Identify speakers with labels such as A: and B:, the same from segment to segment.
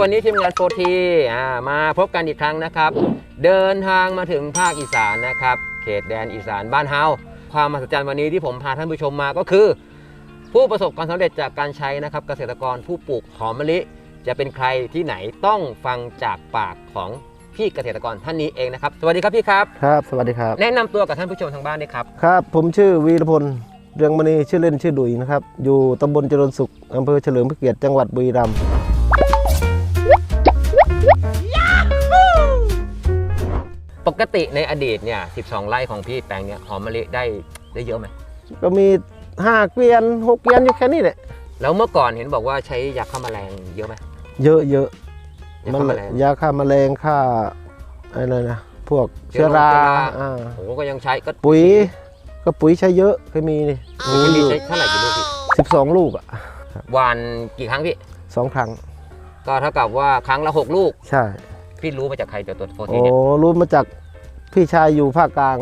A: วันนี้ทีมงานโฟทีอ่ามาพบกันอีกครั้งนะครับ เดินทางมาถึงภาคอีสานนะครับ เขตแดนอีสานบ้านเฮาความมหัศจรรย์วันนี้ที่ผมพาท่านผู้ชมมาก็คือ ผู้ประสบความสำเร็จจากการใช้นะครับ เกษตรกรผู้ปลูกหอมมะลิ จะเป็นใครที่ไหนต้องฟังจากปากของพี่เกษตรกรท่านนี้เองนะครับ สวัสดีครับพี่ครับ
B: ครับ สวัสดีครับ
A: แนะนำตัวกับท่านผู้ชมทางบ้านด้วยครับ
B: ครับ ผมชื่อวีรพล เรืองมณีชื่อเล่นชื่อดุยนะครับ อยู่ตำบลเจริญสุขอำเภอเฉลิมพระเกียรติจังหวัดบุรีรัมย์
A: ปกติในอดีตเนี่ย 12 ไร่ของพี่แปลงเนี่ยหอมมะลิได้ได้เยอะไหม
B: ก็มีห้าเกวียนหกเกวียนอยู่แค่นี้แหละ
A: แล้วเมื่อก่อนเห็นบอกว่าใช้ยาฆ่าแมลงเยอะไหม
B: เยอะเยอะ
A: ยาฆ่าแมลง
B: ยาฆ่าแมลงฆ่าอะไรนะพวก
A: เชื้
B: เชื้
A: อ
B: อ
A: โรค
B: รา
A: เชื้อรา
B: อ่า
A: โอ้ก็ยังใช้ก็
B: ปุ๋ย ก็ปุ๋ยใช้เยอะเคยมีนี่
A: มี
B: มีอยู่
A: ใช้เท่าไหร่กี่ลูกพี่
B: สิบสองลูกอะ
A: หวานกี่ครั้งพี่
B: สองครั้ง
A: ก็เท่ากับว่าครั้งละ6ลูก
B: ใช่
A: พี่รู้มาจากใครตัวตัวโฟที
B: โอ้
A: เนี่ย
B: รู้มาจากพี่ชายอยู่ภาคกลาง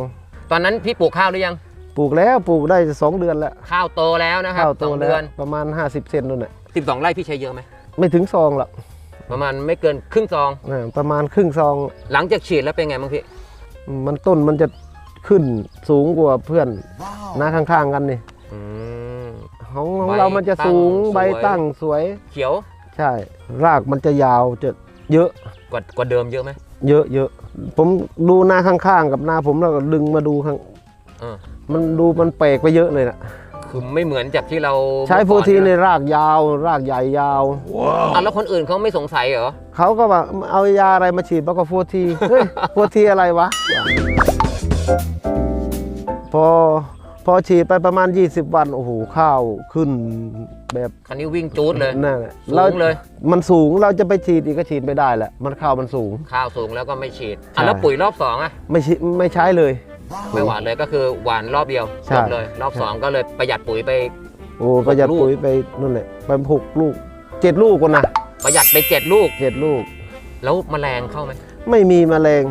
A: ตอนนั้นพี่ปลูกข้าวหรือยัง
B: ปลูกแล้วปลูกได้สองเดือนแล้ว
A: ข้าวโตแล้วนะครับ
B: ข้าวโต
A: สอง
B: แล้
A: เดื
B: ว
A: อน
B: ประมาณ 50 เซนนู่นแหละ
A: 12ไร่พี่ใช้เยอะไหม
B: ไม่ถึงซองหรอก
A: ประมาณไม่เกินครึ่งซอง
B: อ่าประมาณครึ่งซอง
A: หลังจากฉีดแล้วเป็นไงบ้างพี่
B: มันต้นมันจะ ขึ้นสูงกว่าเพื่อนหน้าข้างๆกันนี่
A: อืม
B: ของของ
A: ใบ
B: เรามันจะสูง
A: ตั้งสวย
B: ใบตั้งสวย
A: เขียว
B: ใช่ รากมันจะยาวจะเยอะ
A: กว่ากว่าเดิมเยอะไหม
B: เยอะเยอะผมดูหน้าข้างๆ กับหน้าผมแล้วก็ดึงมาดูข้าง
A: เออ
B: มันดูมันแปลกไปเยอะเลยนะ
A: คือไม่เหมือนจากที่เรา
B: ใช้โฟ
A: เมื่อก่อ
B: ทีในะรากยาว รากใหญ่ยาว
A: อะแล้วคนอื่นเขาไม่สงสัยเหรอ
B: เขาก็ว่าเอายาอะไรมาฉีดบอกว่าโฟทีเฮ้ยโฟทีอะไรวะ พอพอฉีดไปประมาณ 20 วัน โอ้โหข้าวขึ้นแบบ
A: คันนี้วิ่งจูดเลย
B: นั่นแหละ
A: สูงเลย
B: มันสูงเราจะไปฉีดอีกก็ฉีดไม่ได้แหละมันข้าวมันสูง
A: ข้าวสูงแล้วก็ไม่ฉีด
B: ใช่
A: อะแล้วปุ๋ยรอบสองอะ
B: ไม่ฉีดไม่ใช้เลย
A: ไม่หวานเลยก็คือหวานรอบเดียว
B: ใช่
A: จบเลย รอบสองก็เลยประหยัดปุ๋ยไป
B: โอ้ประหยัด
A: ลูก
B: ปุ๋ยไปนั่นแหละไปหกลูกเจ็ดลูกคนนะ
A: ประหยัดไปเจ็ดลูก
B: เจ็ดลูก
A: แล้วแมลงเข้าไหม
B: ไม่มีแมลง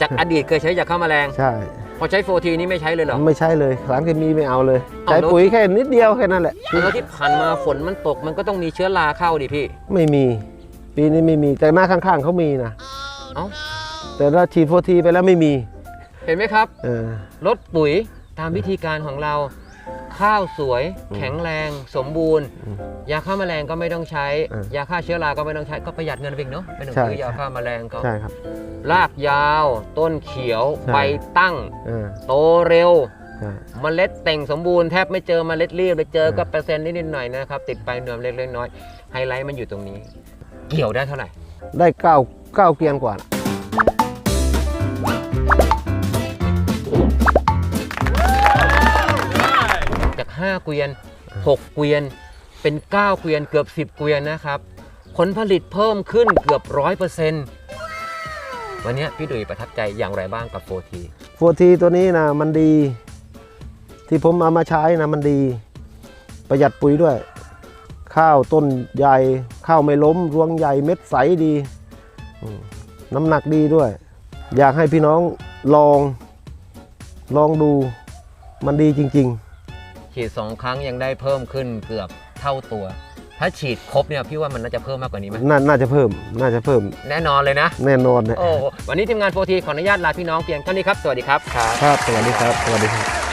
A: จากอดีตเคยใช้ยาฆ่าแมลง
B: ใช่
A: พอใช้โฟทีนี้ไม่ใช้เลยเหรอ
B: ไม่ใช่เลยสารเคมีไม่เอาเลย
A: เอา
B: ใช้
A: แล้ว
B: ปุ๋ยแค่นิดเดียวแค่นั้นแหละ
A: แล้วที่ผ่านมาฝนมันตกมันก็ต้องมีเชื้อราเข้าดิพี่
B: ไม่มี ปีนี้ไม่มีแต่หน้าข้างๆเขามีนะ
A: เอ้า
B: แต่ถ้าฉีดโฟทีไปแล้วไม่มี
A: เห็นไหมครับ
B: เออ
A: ลดปุ๋ยตามวิธีการของเรา ข้าวสวย
B: อืม
A: แข็งแรงสมบูรณ์
B: อืม
A: ยาฆ่าแมลงก็ไม่ต้องใช้
B: เออ
A: ยาฆ่าเชื้อราก็ไม่ต้องใช้ก็ประหยัดเงินไปอีกเนาะไม่ต้อง
B: ใช่
A: ซื้อยาฆ่าแมลงเขา
B: ใช่ครับ
A: รากยาว ต้นเขียว
B: ใช่
A: ใบตั้ง
B: เออ
A: โตเร็ว
B: ใช่
A: เมล็ดเต่งสมบูรณ์แทบไม่เจอเมล็ดรีบเลยเจอ
B: เออ
A: ก็เปอร์เซ็นต์นิดๆหน่อยๆนะครับ ติดไปเนื้อเล็กๆน้อยๆไฮไลท์มันอยู่ตรงนี้ เกี่ยวได้เท่าไหร่
B: ได้เก้าเก้าเกวียนกว่า
A: 5 เกวียน 6 เกวียน เป็น 9 เกวียนเกือบ 10 เกวียนนะครับ ผลผลิตเพิ่มขึ้นเกือบ100%วันนี้พี่ดุยประทับใจอย่างไรบ้างกับโฟที
B: โฟทีตัวนี้นะมันดี ที่ผมเอามาใช้นะมันดี ประหยัดปุ๋ยด้วย ข้าวต้นใหญ่ ข้าวไม่ล้มรวงใหญ่เม็ดใสดีอืมน้ำหนักดีด้วย อยากให้พี่น้องลองลองดูมันดีจริง
A: ฉีด 2 ครั้งยังได้เพิ่มขึ้นเกือบเท่าตัว ถ้าฉีดครบเนี่ยพี่ว่ามันน่าจะเพิ่มมากกว่านี้ไหม
B: ๆนาน่าจะเพิ่ม น่าจะเพิ่ม
A: แน่นอนเลยนะ
B: แน่นอนนะ
A: โอ้วันนี้ทีมงานโฟทีขออนุญาตลาพี่น้องเพียงเท่านี้ครับ สวัสดีครับ ครับ
B: ครับสวัสดีครับ สวัสดีครับ